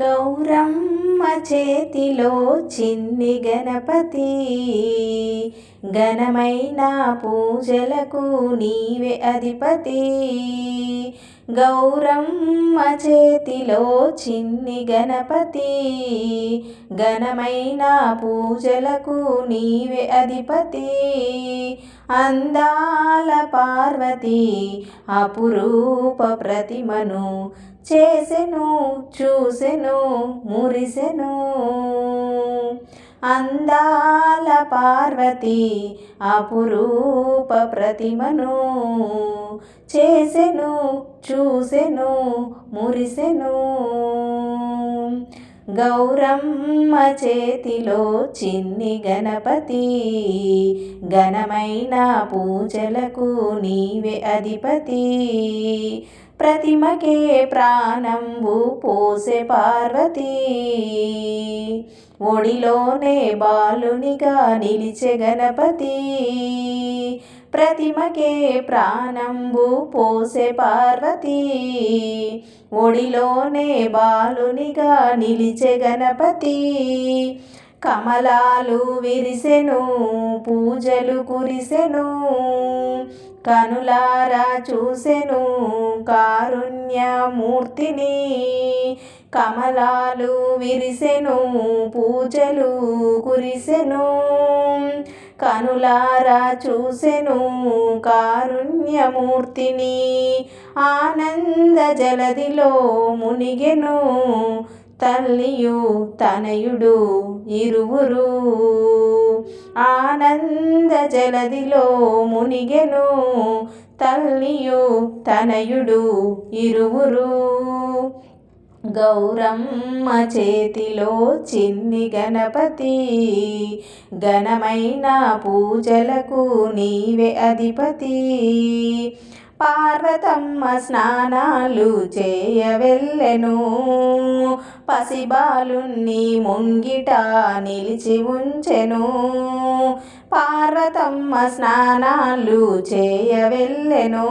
గౌరమ్మ చేతిలో చిన్ని గణపతి. ఘనమైన పూజలకు నీవే అధిపతి. గౌరమ్మ చేతిలో చిన్ని గణపతి. ఘనమైన పూజలకు నీవే అధిపతి. అందాల పార్వతి అపురూప ప్రతిమను చేసెను చూసెను మురిసెను. అందాల పార్వతి అపురూప ప్రతిమను. చేసెను చూసెను మురిసెను. గౌరమ్మ చేతిలో చిన్ని గణపతి. ఘనమైన పూజలకు నీవే అధిపతి. ప్రతిమకే ప్రాణంబు పోసే పార్వతీ. ఒడిలోనే బాలునిగా నిలిచే గణపతి. ప్రతిమకే ప్రాణంబు పోసే పార్వతి. ఒడిలోనే బాలునిగా నిలిచే గణపతి. కమలాలు విరిసెను పూజలు కురిసెను కనులారా చూసెను కారుణ్యమూర్తిని. కమలాలు విరిసెను పూజలు కురిసెను కనులారా చూసెను కారుణ్యమూర్తిని. ఆనంద జలదిలో మునిగెను తల్లియు తనయుడు ఇరువురు. ఆనంద జలదిలో మునిగెను తల్లియు తనయుడు ఇరువురు. గౌరమ్మ చేతిలో చిన్ని గణపతి ఘనమైన పూజలకు నీవే అధిపతి. పార్వతమ్మ స్నానాలు చేయవెల్లెను పసిబాలుణ్ణి ముంగిట నిలిచి ఉంచెను. పార్వతమ్మ స్నానాలు చేయవెల్లెను.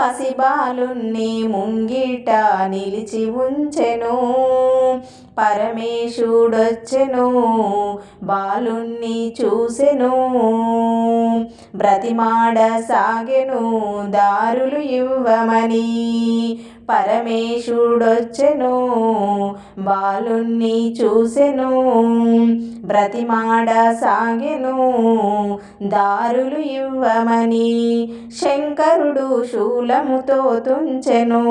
పసిబాలుణ్ణి ముంగిట నిలిచి ఉంచెను. పరమేశుడొచ్చెను బాలుణ్ణి చూసెను. బ్రతిమాడ సాగెను దారులు ఇవ్వమని పరమేశుడొచ్చెను బాలుణ్ణి చూసెను బ్రతిమాడ సాగెను దారులు ఇవ్వమని శంకరుడు శూలముతో తుంచెను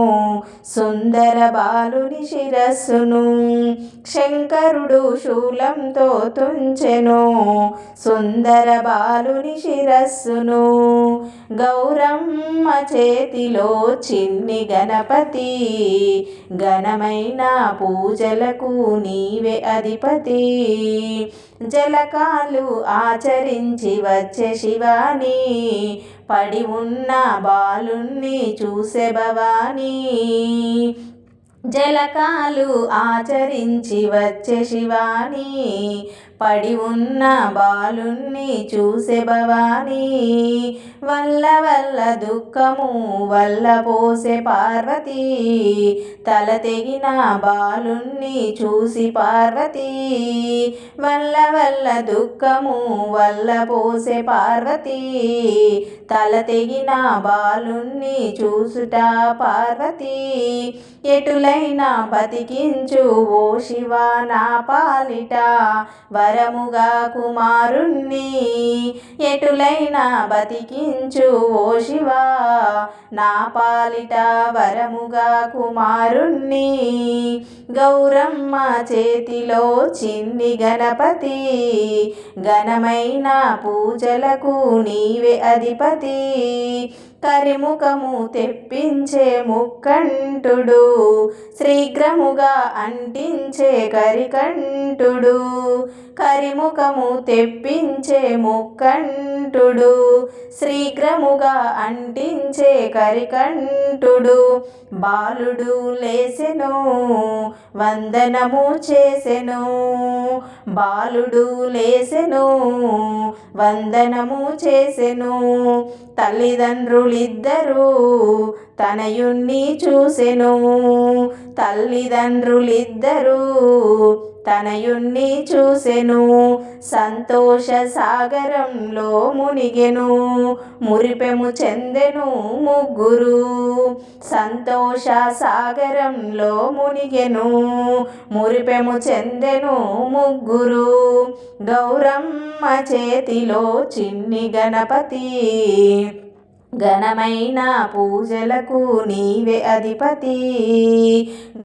సుందర బాలుని శిరస్సును శంకరుడు శూలంతో తుంచెను సుందర బాలుని శిరస్సును గౌరమ్మ చేతిలో చిన్ని గణపతి ఘనమైన పూజలకు నీవే అధిపతి. జలకాలు ఆచరించి వచ్చే శివాని పడి ఉన్న బాలుణ్ణి చూసే భవానీ. జలకాలు ఆచరించి వచ్చే శివాని పడి ఉన్న బాలుణ్ణి చూసే భవానీ. వల్ల వల్ల దుఃఖము వల్ల పోసే పార్వతి. తల తెగిన బాలుణ్ణి చూసి పార్వతి. వల్ల వల్ల దుఃఖము వల్ల పోసే పార్వతి. తల తెగిన బాలుణ్ణి చూసుట పార్వతి. ఎటులైనా బతికించు ఓ శివ నా పాలిట. వరముగా కుమారుణ్ణి ఎటులైనా బతికించు ఓ శివా. నా పాలిట వరముగా కుమారుణ్ణి గౌరమ్మ చేతిలో చిన్ని గణపతి. ఘనమైన పూజలకు నీవే అధిపతి. కరిముఖము తెప్పించే ముక్కంటుడు శీఘ్రముగా అంటించే కరికంఠుడు కరిముఖము తెప్పించే ముక్కంటుడు శీఘ్రముగా అంటించే కరికంఠుడు బాలుడు లేసెను వందనము చేసెను. బాలుడు లేసెను వందనము చేసెను. తల్లిదండ్రులిద్దరూ తనయుణ్ణి చూసెను. తల్లిదండ్రులిద్దరూ తనయుణ్ణి చూసెను. సంతోష సాగరంలో మునిగెను. మురిపెము చెందెను ముగ్గురు. సంతోష సాగరంలో మునిగెను. మురిపెము చెందెను ముగ్గురు. గౌరమ్మ చేతిలో చిన్ని గణపతి. ఘనమైన పూజలకు నీవే అధిపతి.